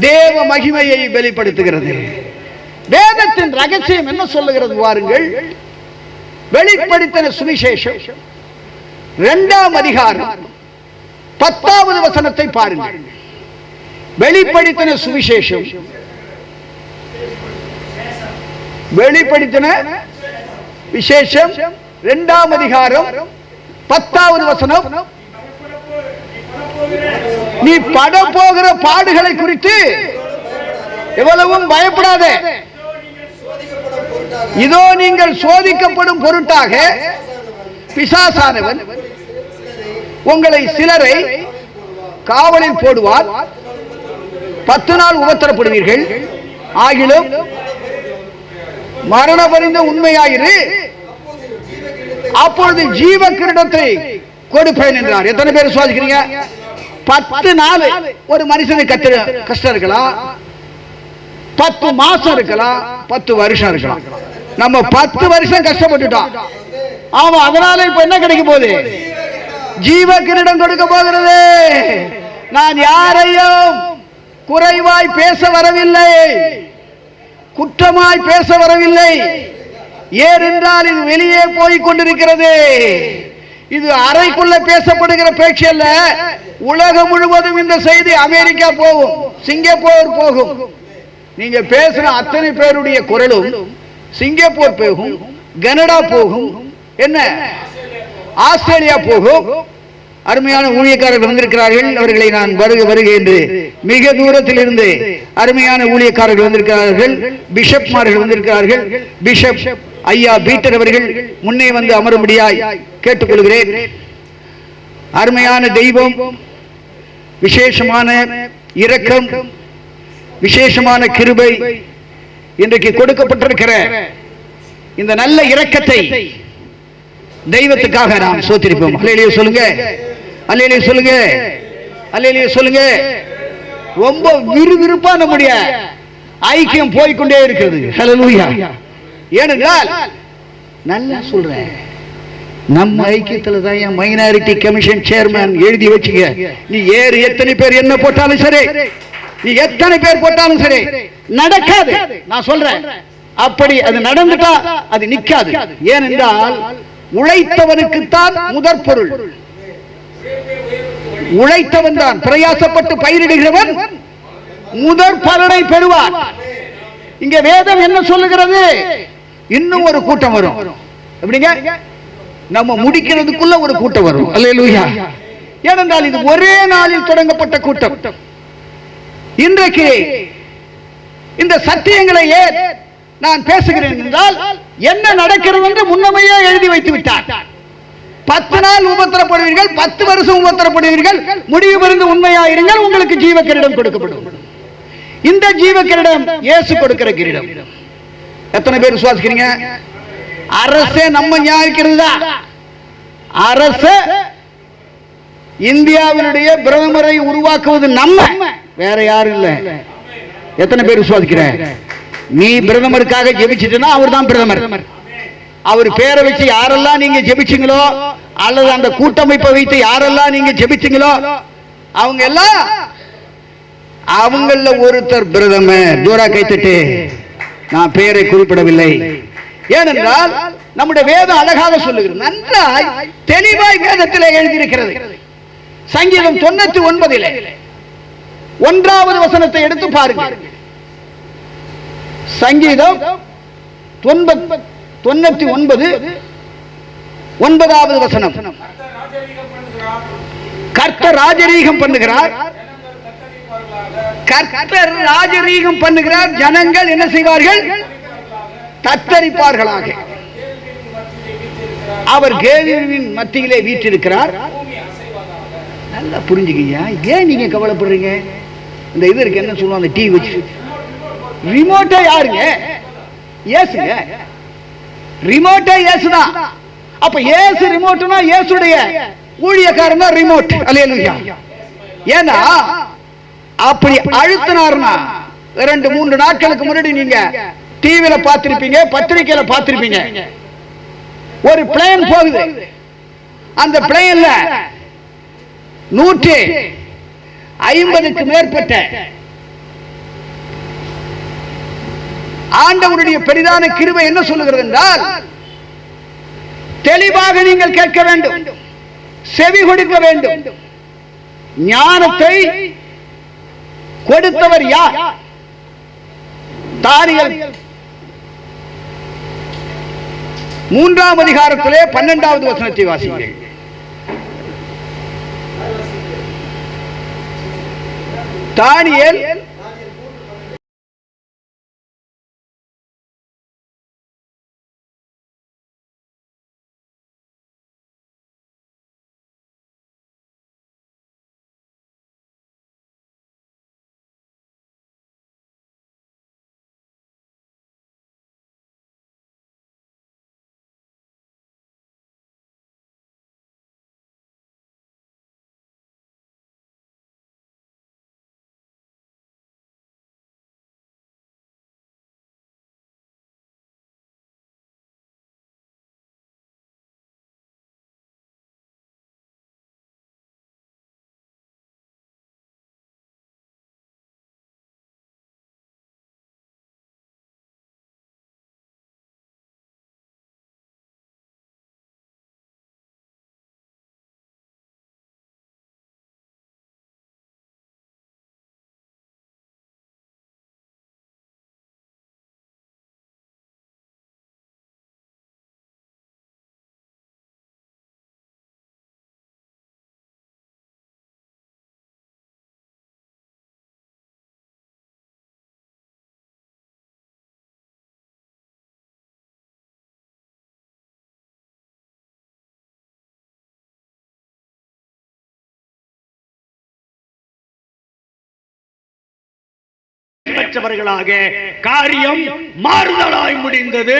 தேவ மகிமையை வெளிப்படுத்துகிறது. வேதத்தின் ரகசியம் என்ன சொல்லுகிறது வாருங்கள்? வெளிப்படுத்தின சுவிசேஷம். இரண்டாம் அதிகாரம். பத்தாவது வசனத்தை பாருங்கள். வெளிப்படுத்தின சுவிசேஷம். வெளிப்படுத்தின விசேஷம். இரண்டாம் அதிகாரம். பத்தாவது வசனம். நீ பட போகிற பாடுகளை குறித்து எவ்வளவும் பயப்படாதே. இதோ நீங்கள் சோதிக்கப்படும் பொருட்டாக பிசாசானவன் உங்களை சிலரை காவலில் போடுவார். பத்து நாள் உபத்திரப்படுவீர்கள். ஆகிலும் மரண பரிந்த உண்மையாயிரு. அப்பொழுது ஜீவ கிரீடத்தை கொடுப்பேன் என்றார். எத்தனை பேர் சுவாசிக்கிறீங்க? பத்து நாள் ஒரு மனுஷனுக்கு கத்து கஷ்டம் இருக்கலாம். பத்து மாசம் இருக்கலாம். பத்து வருஷம் இருக்கலாம். நம்ம பத்து வருஷம் கஷ்டப்பட்டுட்டோம். ஆமா அதனால இப்ப என்ன கிடைக்க போகுது? ஜீவ கிரீடம் கொடுக்க போகிறது. நான் யாரையும் குறைவாய் பேச வரவில்லை. குற்றமாய் பேச வரவில்லை. ஏனென்றால் இது வெளியே போய் கொண்டிருக்கிறது. இது அறைக்குள்ள பேசப்படுகிற பேச்சு அல்ல. உலகம் முழுவதும் இந்த செய்தி அமெரிக்கா போகும் சிங்கப்பூர் போகும். நீங்க பேசுற அத்தனை பேருடைய குரலும் சிங்கப்பூர் போகும் கனடா போகும். என்ன? ஆஸ்திரேலியா போகும். அருமையான ஊழியக்காரர்கள் வந்திருக்கிறார்கள். அவர்களை நான் வருக வருக என்று மிக தூரத்தில் இருந்து அருமையான ஊழியக்காரர்கள் வந்திருக்கிறார்கள். பிஷப்மார்கள் வந்திருக்கிறார்கள். பிஷப் ஐயா பீட்டர் அவர்கள் முன்னே வந்து அமரும்படியாய் கேட்டுக்கொள்கிறேன். அருமையான தெய்வம் விசேஷமான இரக்கம் விசேஷமான கிருபை இன்றைக்கு கொடுக்கப்பட்டிருக்கிற இந்த நல்ல இரக்கத்தை தெய்வத்துக்காக நாம் சோத்திருப்போம். அல்லையிலேயே சொல்லுங்க. அல்லையிலேயே சொல்லுங்க. அல்லையிலேயே சொல்லுங்க. ரொம்ப விறுவிறுப்பா நம்முடைய ஐக்கியம் போய்க்கொண்டே இருக்கிறது ஹalleluya ஏனென்றால் நல்லா சொல்றேன் நம்ம ஐக்கியத்தில் தான் என் மைனாரிட்டி கமிஷன் சேர்மேன் எழுதி வச்சுங்க நீ ஏறு எத்தனை பேர் என்ன போட்டாலும் சரி. நீ எத்தனை பேர் போட்டாலும் சரி. நடக்காது. நான் சொல்றேன் அப்படி அது நடந்துட்டா அது நிக்காது. ஏனென்றால் உழைத்தவனுக்குத்தான் முதற் பொருள். உழைத்தவன் தான் பிரயாசப்பட்டு பயிரிடுகிறவன் முதற் பலனை பெறுவார் இங்க வேதம் என்ன சொல்லுகிறது? இன்னும் ஒரு கூட்டம் வரும். எப்படிங்க? நம்ம முடிக்கிறதுக்குள்ள ஒரு கூட்டம் வரும். அல்லேலூயா. ஏனென்றால் இது ஒரே நாளில் தொடங்கப்பட்ட கூட்டம். இன்றைக்கு இந்த சத்தியங்களை ஏன் நான் பேசுகிறேன் என்றால் என்ன நடக்கிறது என்று முன்னமையே எழுதி வைத்து விட்டார். பத்து நாள் உபத்திரப்படுவீர்கள் பத்து வருஷம் உபத்திரப்படுவீர்கள் முடிவு பெருந்து உண்மையாயிருங்கள் உங்களுக்கு ஜீவ கிரீடம் கொடுக்கப்படும். இந்த ஜீவ கிரீடம் இயேசு கொடுக்கிற கிரீடம். எத்தனை பேர் விசுவாசிக்கிறீங்க? அரசே நம்ம நியாயிக்கிறது தான் அரசு இந்தியாவினுடைய பிரதமரை உருவாக்குவது நம்ம. வேற யாரும் இல்லை. எத்தனை பேர் விசுவாசிக்கிற நீ பிரதமருக்காக ஜெபிச்சிட்டுனா அவர் தான் பிரதமர். அவர் பேரை வச்சு யாரெல்லாம் நீங்க ஜெபிச்சிங்களோ அல்லது அந்த கூட்டமைப்பை வைத்து யாரெல்லாம் நீங்க ஜெபிச்சிங்களோ அவங்க எல்லாம் அவங்கள ஒருத்தர் பிரதமர். தூரா கைத்தட்டு. நான் பெயரை குறிப்பிடவில்லை. ஏனென்றால் நம்முடைய வேதம் அழகாக சொல்லுகிறது. நன்றாய் தெளிவாய் வேதத்தில் எழுதியிருக்கிறது. சங்கீதம் தொண்ணூத்தி ஒன்பதிலே. ஒன்றாவது வசனத்தை எடுத்து பாருங்கள். சங்கீதம் தொண்ணூத்தி ஒன்பது. ஒன்பதாவது வசனம். கர்த்தர் ராஜரீகம் பண்ணுகிறார். கர்த்தர் ராஜரீகம் பண்ணுகிறார். ஜனங்கள் என்ன செய்வார்கள்? தத்தரிப்பார்களாக. அவர் கேவியின் மத்தியிலே வீற்றிருக்கிறார். நல்லா புரிஞ்சுக்கீங்க. ஏன் நீங்க கவலைப்படுறீங்க? இந்த இது இருக்கு என்ன சொல்லுவாங்க? அந்த டிவி வச்சு ரிமோட்டே யாருங்க? ஏசுங்க ரிமோட்டே ஏசுதான் அப்ப ஏசு ரிமோட்னா ஏசுடைய ஊழியக்காரன் தான் ரிமோட் அல்லேலூயா ஏன்னா அப்படி அழுத்தினார்னா ரெண்டு மூன்று நாட்களுக்கு முன்னாடி நீங்க டிவில பார்த்திருப்பீங்க பத்திரிகையில பார்த்திருப்பீங்க. ஒரு பிளேன் போகுது. அந்த பிளேன்ல நூற்றி ஐம்பதுக்கு மேற்பட்ட ஆண்டவனுடைய பெரிதான கிருபை என்ன சொல்லுகிறது என்றால் தெளிவாக நீங்கள் கேட்க வேண்டும் செவி கொடுக்க வேண்டும் ஞானத்தை கொடுத்தவர் யார்? தானியல். மூன்றாம் அதிகாரத்திலே பன்னெண்டாவது வசனத்தை வாசிங்கள் தானியல் பெற்றவர்களாக காரியம் மாறுதலாய் முடிந்தது.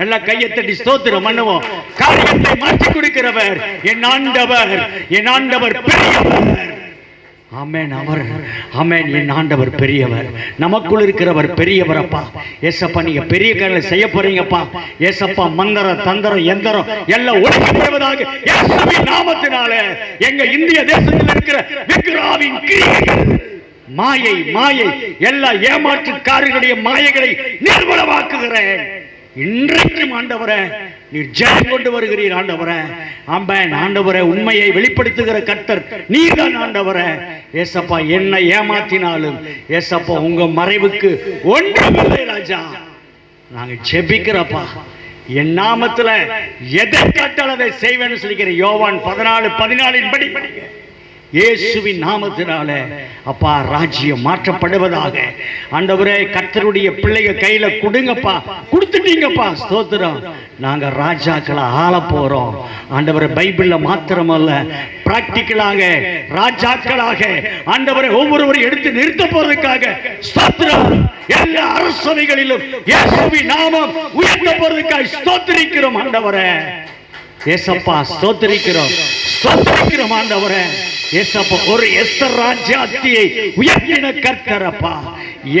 நல்ல கையத்தட்டி ஸ்தோத்திரம் பண்ணுவோம். காரியத்தை மாற்றி கொடுக்கிறவர் என் ஆண்டவர் என் ஆண்டவர் பெரியவர். ஆமென் அவர். ஆமென் என் ஆண்டவர் பெரியவர். நமக்குள் இருக்கிறவர் பெரியவர் அப்பா. ஏசப்பா நீங்க பெரிய காரியங்களை செய்ய போறீங்கப்பா. ஏசப்பா மந்திரம் தந்திரம் எந்திரம் எல்லாம் ஒழிக்கப்படுவதாக இயேசுவின் நாமத்தினால எங்க இந்திய தேசத்தில் இருக்கிற விக்ராவின் கிரியைகள். மாயை மாயை எல்லா ஏமாற்றுக்காரர்களுடைய மாயைகளை நிர்மலமாக்குகிறேன் இன்றைக்கும் ஆண்டவரே நீர் ஜெயம் கொண்டு வருகிறீர் ஆண்டவரே. ஆம்பேன் ஆண்டவரே உண்மையை வெளிப்படுத்துகிற கர்த்தர் நீர்தான் ஆண்டவரே. ஏசப்பா என்னை ஏமாத்தினாலும் ஏசப்பா உங்க மறைவுக்கு ஒன்றுமில்லை ராஜா. நாங்க ஜெபிக்கிறப்பா என் நாமத்துல எதை கேட்டால் அதை செய்வேன்னு சொல்லிக்கிற யோவான் பதினாலு பதினாலின் படி படிங்க. இயேசுவின் நாமத்தினால அப்பா ராஜ்யம் மாற்றப்படுவதாக. ஆண்டவரே கர்த்தருடைய பிள்ளைய கையில கொடுங்கப்பா. கொடுத்துட்டீங்கப்பா ஸ்தோத்திரம். நாங்க ராஜாக்களை ஆள போறோம். ஆண்டவரை பைபிள்ல மாத்திரமல்ல பிராக்டிக்கலாக ராஜாக்களாக ஆண்டவரை ஒவ்வொருவரும் எடுத்து நிறுத்த போறதுக்காக ஸ்தோத்திரம். எல்லா அரசவைகளிலும் இயேசுவின் நாமம் உயர்த்த போறதுக்காக ஸ்தோத்திரிக்கிறோம் ஆண்டவரே. ஏசப்பா ஸ்தோத்திரிக்கிறோம். ஸ்தோத்திரிக்கிறோம் ஆண்டவரே. ஒரு எஸ்ஆர் ராஜ்யாத்தியை உயர்த்தின கற்கரப்பா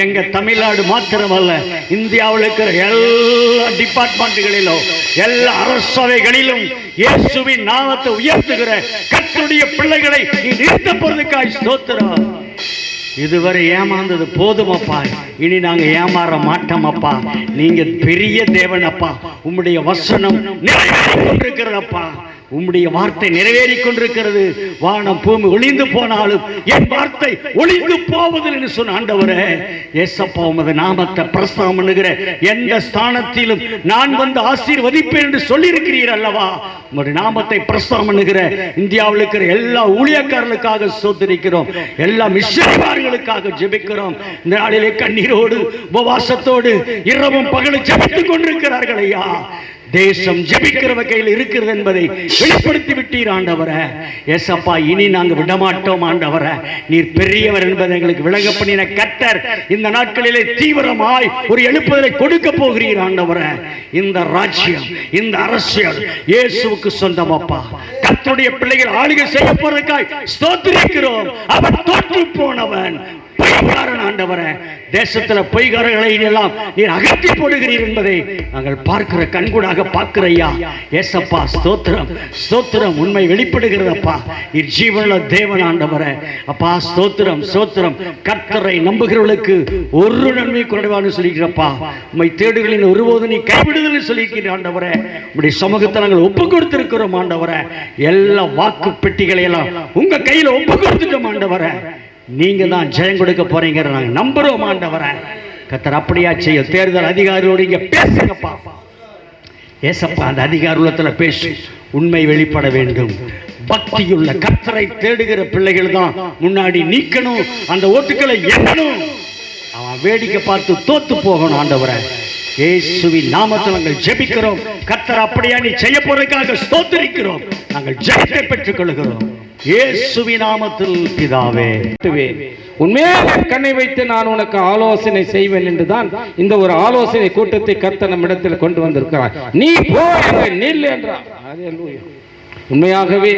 எங்க தமிழ்நாடு மாத்திரமல்ல இந்தியாவில் இருக்கிற எல்லா டிபார்ட்மெண்ட்டுகளிலும் எல்லா அரசவைகளிலும் இயேசுவின் நாமத்தை உயர்த்துகிற கற்றுடைய பிள்ளைகளை நீ நிறுத்த போறதுக்காய் ஸ்தோத்திரம். இதுவரை ஏமாந்தது போதுமப்பா. இனி நாங்க ஏமாற மாட்டோமப்பா. நீங்கள் நீங்க பெரிய தேவன் அப்பா உம்முடைய வசனம் நிறைவேறிக் கொண்டிருக்கிறதப்பா. உம்முடைய வார்த்தை நிறைவேறிக் கொண்டிருக்கிறது. வானம் பூமி ஒளிந்து போனாலும் என் வார்த்தை ஒளிந்து போவதில் என்று சொன்ன ஆண்டவரே ஏசப்பா உமது நாமத்தை பிரஸ்தாபம் பண்ணுகிற எந்த ஸ்தானத்திலும் நான் வந்து ஆசீர்வதிப்பேன் என்று சொல்லியிருக்கிறீர் அல்லவா? உங்களுடைய நாமத்தை பிரஸ்தாபம் பண்ணுகிற இந்தியாவில் இருக்கிற எல்லா ஊழியக்காரர்களுக்காக சோதரிக்கிறோம் எல்லா மிஷனரிமார்களுக்காக ஜெபிக்கிறோம். இந்த நாளிலே கண்ணீரோடு உபவாசத்தோடு இரவும் பகலும் ஜெபித்துக் கொண்டிருக்கிறார்கள் ஐயா. தேசம் ஜெபிக்கிற வகையில் இருக்கிறது என்பதை வெளிப்படுத்தி விட்டீர் ஆண்டவரே. ஏசப்பா இனி நாங்க விடமாட்டோம் ஆண்டவர. நீர் பெரியவர் என்பதை எங்களுக்கு விளங்க பண்ணின கர்த்தர் இந்த நாட்களிலே தீவிரமாய் ஒரு எழுப்புதலை கொடுக்க போகிறீர் ஆண்டவர. இந்த ராஜ்யம் இந்த அரசியல் இயேசுவுக்கு சொந்தம் அப்பா கர்த்தருடைய பிள்ளைகள் ஆளுகை செய்ய போறதுக்காய் ஸ்தோத்திரிக்கிறோம். அவன் தோற்று போனவன். பொய்காரன் ஆண்டவரே தேசத்துல பொய்காரர்களை எல்லாம் நீர் அகற்றி போடுகிறீர் என்பதை நாங்கள் பார்க்கிற கண்கூடாக பார்க்கிற ஐயா ஏசப்பா ஸ்தோத்திரம் ஸ்தோத்திரம் உண்மை வெளிப்படுகிறதப்பா இஜீவனுள்ள தேவன் ஆண்டவர. அப்பா ஸ்தோத்திரம் ஸ்தோத்திரம். கர்த்தரை நம்புகிறவர்களுக்கு ஒரு நன்மை குறைவான்னு சொல்லிக்கிறப்பா. உண்மை தேடுகளின் ஒருபோது நீ கைவிடுதல் சொல்லியிருக்கிற ஆண்டவரே. உடைய சமூகத்தை நாங்கள் ஒப்பு கொடுத்திருக்கிறோம் ஆண்டவரே. எல்லா வாக்கு பெட்டிகளை எல்லாம் உங்க கையில ஒப்பு கொடுத்துட்டோம் ஆண்டவரை. நீங்கள் தான் ஜெயம் கொடுக்க போறீங்க நாங்கள் நம்புகிறோம் ஆண்டவரை. கத்தர் அப்படியா செய்ய தேர்தல் அதிகாரியோடு இங்க பேசுங்கப்பா. ஏசப்பா அந்த அதிகார உள்ளத்துல பேசி. உண்மை வெளிப்பட வேண்டும். பக்தியுள்ள கத்தரை தேடுகிற பிள்ளைகள் தான் முன்னாடி நீக்கணும் அந்த ஓட்டுக்களை எண்ணணும் அவன் வேடிக்கை பார்த்து தோத்து போகணும் ஆண்டவரை. இயேசுவின் நாமத்தில் நாங்கள் ஜெபிக்கிறோம். கத்தர் அப்படியா நீ செய்ய போறதுக்காக ஸ்தோத்திரிக்கிறோம். நாங்கள் ஜெயத்தை பெற்றுக் கொள்கிறோம் இயேசுவி நாமத்தில் பிதாவே. உண்மையாக கண்ணை வைத்து நான் உனக்கு ஆலோசனை செய்வேன் என்றுதான் இந்த ஒரு ஆலோசனை கூட்டத்தை கர்த்தர் நம்மிடத்தில் கொண்டு வந்திருக்கிறார். நீ போ நில் என்றார். உண்மையாகவே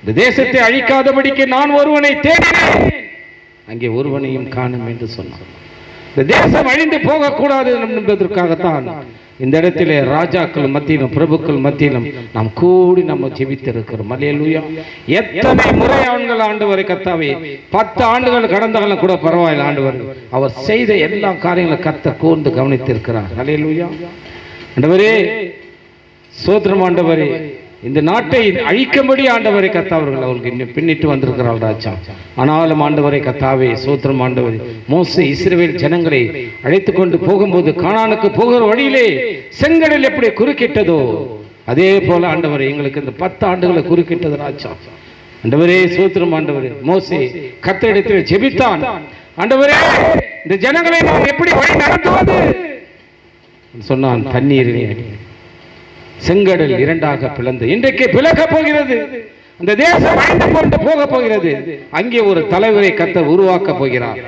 இந்த தேசத்தை அழிக்காதபடிக்கு நான் ஒருவனை தேடினேன் அங்கே ஒருவனையும் காணும் என்று சொன்னான் இந்த தேசம் அழிந்து போகக்கூடாது என்பதற்காகத்தான் இந்த இடத்திலே ராஜாக்கள் மத்தியிலும் பிரபுக்கள் மத்தியிலும் நாம் கூடி நம்ம ஜெபித்திருக்கிறோம். அல்லேலூயா. எத்தனை முறை ஆண்கள் ஆண்டவரை கத்தாவே பத்து ஆண்டுகள் கடந்தாலும் கூட பரவாயில்லை ஆண்டவர். அவர் செய்த எல்லா காரியங்களும் கத்த கூர்ந்து கவனித்திருக்கிறார். அல்லேலூயா. ஆண்டவரே சோத்திரம் ஆண்டவரே இந்த நாட்டை அழிக்கும்படி ஆண்டவரை கத்தாவர்கள் அவருக்கு இன்னும் பின்னிட்டு வந்திருக்கிறாள் ராஜா. ஆனாலும் ஆண்டவரை கத்தாவே சோத்திரம் ஆண்டவர் மோச இஸ்ரேல் ஜனங்களை அழைத்து கொண்டு போகும்போது காணானுக்கு போகிற வழியிலே செங்கடல் எப்படி குறுக்கிட்டதோ அதே போல ஆண்டவரை எங்களுக்கு இந்த பத்து ஆண்டுகளை குறுக்கிட்டது ராஜா. ஆண்டவரே சோத்திரம் ஆண்டவர் மோசே கத்தரிடத்தில் ஜெபித்தான். ஆண்டவரே இந்த ஜனங்களை நான் எப்படி வழி நடத்துவது? சொன்னான் தண்ணீரிலே அடி. செங்கடல் இரண்டாக பிளந்து இன்றைக்கு பிளக்க போகிறது. அந்த தேசம் வாழ்ந்து கொண்டு போக போகிறது. அங்கே ஒரு தலைவரை கத்த உருவாக்க போகிறார்.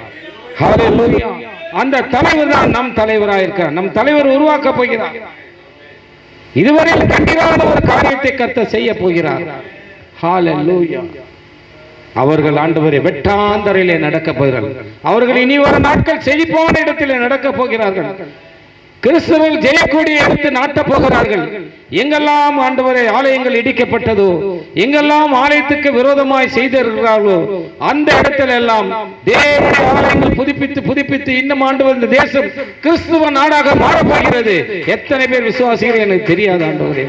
அந்த தலைவர் தான் நம் தலைவராக இருக்கிறார். நம் தலைவர் உருவாக்க போகிறார். இதுவரையில் கண்டிராத ஒரு காரியத்தை கத்த செய்ய போகிறார். அவர்கள் ஆண்டவரை வெட்டாந்தரையிலே நடக்க போகிறார்கள். அவர்கள் இனி ஒரு நாட்கள் செழிப்பான இடத்திலே நடக்க போகிறார்கள். கிறிஸ்துவில் ஜெயக்கூடிய எடுத்து நாட்டப் போகிறார்கள். எங்கெல்லாம் ஆண்டவரை ஆலயங்கள் இடிக்கப்பட்டதோ எங்கெல்லாம் ஆலயத்துக்கு விரோதமாய் செய்திருக்கிறார்களோ அந்த இடத்துல எல்லாம் தேவனுடைய ஆலயங்கள் புதுப்பித்து புதுப்பித்து இன்னும் ஆண்டவர் இந்த தேசம் கிறிஸ்துவ நாடாக மாறப்போகிறது. எத்தனை பேர் விசுவாசிகள் எனக்கு தெரியாது ஆண்டவரே.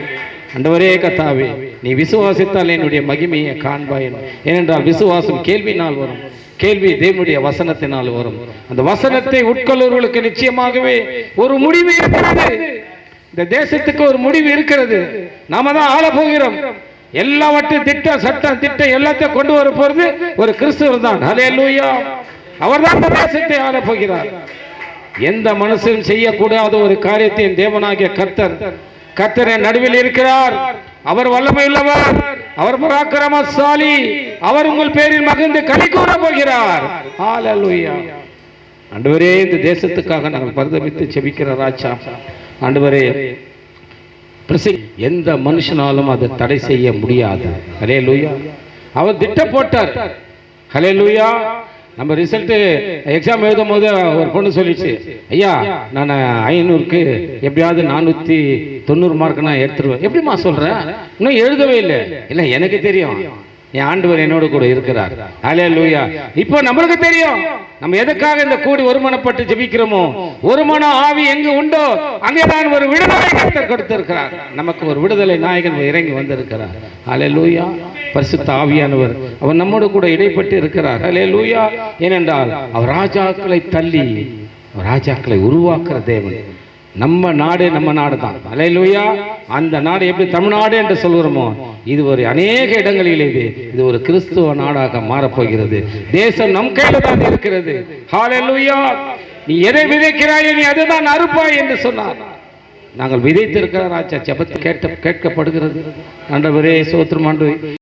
ஆண்டவரே கத்தாவே நீ விசுவாசித்தால் என்னுடைய மகிமையை காண்பாய் ஏனென்றால் விசுவாசம் கேள்வினால் வரும். கேள்வி தேவனுடைய வசனத்தினால் வரும். அந்த வசனத்தை உட்கொள்வர்களுக்கு நிச்சயமாகவே ஒரு முடிவு இருக்கிறது. இந்த தேசத்துக்கு ஒரு முடிவு இருக்கிறது. நாம தான் ஆள போகிறோம். எல்லாவற்றையும் திட்டம் சட்டம் திட்டம் எல்லாத்தையும் கொண்டு வர போறது ஒரு கிறிஸ்துவர் தான். ஹalleluya. அவர் தான் இந்த தேசத்தை ஆள போகிறார். எந்த மனுஷனும் செய்யக்கூடாத ஒரு காரியத்தையும் தேவனாகிய கர்த்தர் கர்த்தரின் நடுவில் இருக்கிறார். அவர் வல்லமையுள்ளவர் அவர் பராக்கிரமசாலி அவர் உங்கள் பேரில் மகிழ்ந்து கலை கூற போகிறார். ஆண்டவரே இந்த தேசத்துக்காக நாங்கள் பரிதவித்து செபிக்கிற ராஜா. ஆண்டவரே எந்த மனுஷனாலும் அதை தடை செய்ய முடியாது. ஹலே லூயா அவர் திட்டம் போட்டார் ஹலே லூயா நம்ம ரிசல்ட்டு எக்ஸாம் எழுதும் போது ஒரு பொண்ணு சொல்லிச்சு ஐயா நான் ஐநூறுக்கு எப்படியாவது நானூத்தி தொண்ணூறு மார்க் நான் எடுத்துருவேன். எப்படிம்மா சொல்றேன் இன்னும் எழுதவே இல்லை. இல்லை எனக்கு தெரியும். என் ஆண்டவர் என்னோட கூட இருக்கிறார். அலே லூயா இப்போ நம்மளுக்கு தெரியும். நம்ம எதுக்காக இந்த கூடி ஒருமனப்பட்டு ஜெபிக்கிறோமோ? ஒருமன ஆவி எங்கு உண்டோ? அங்கே தான் ஒரு விடுதலை கத்தர் கொடுத்திருக்கிறார். நமக்கு ஒரு விடுதலை நாயகன் இறங்கி வந்திருக்கிறார். அலே லூயா பரிசுத்த ஆவியானவர். அவர் நம்மோடு கூட இடைப்பட்டு இருக்கிறார். அலே லூயா ஏனென்றால் அவர் ராஜாக்களை தள்ளி ராஜாக்களை உருவாக்குற தேவன். நம்ம நாடு நம்ம நாடு தான் அலையிலுயா. அந்த நாடு எப்படி தமிழ்நாடு என்று சொல்கிறோமோ இது ஒரு அநேக இடங்களில் இது இது ஒரு கிறிஸ்துவ நாடாக மாறப்போகிறது. தேசம் நம் கையில் தான் இருக்கிறது. ஹalleluya. நீ எதை விதைக்கிறாயோ நீ அதுதான் அறுப்பாய் என்று சொன்னார். நாங்கள் விதைத்திருக்கிற ராஜா ஜபத்து கேட்ட கேட்கப்படுகிறது. ஆண்டவரே சோத்திரம்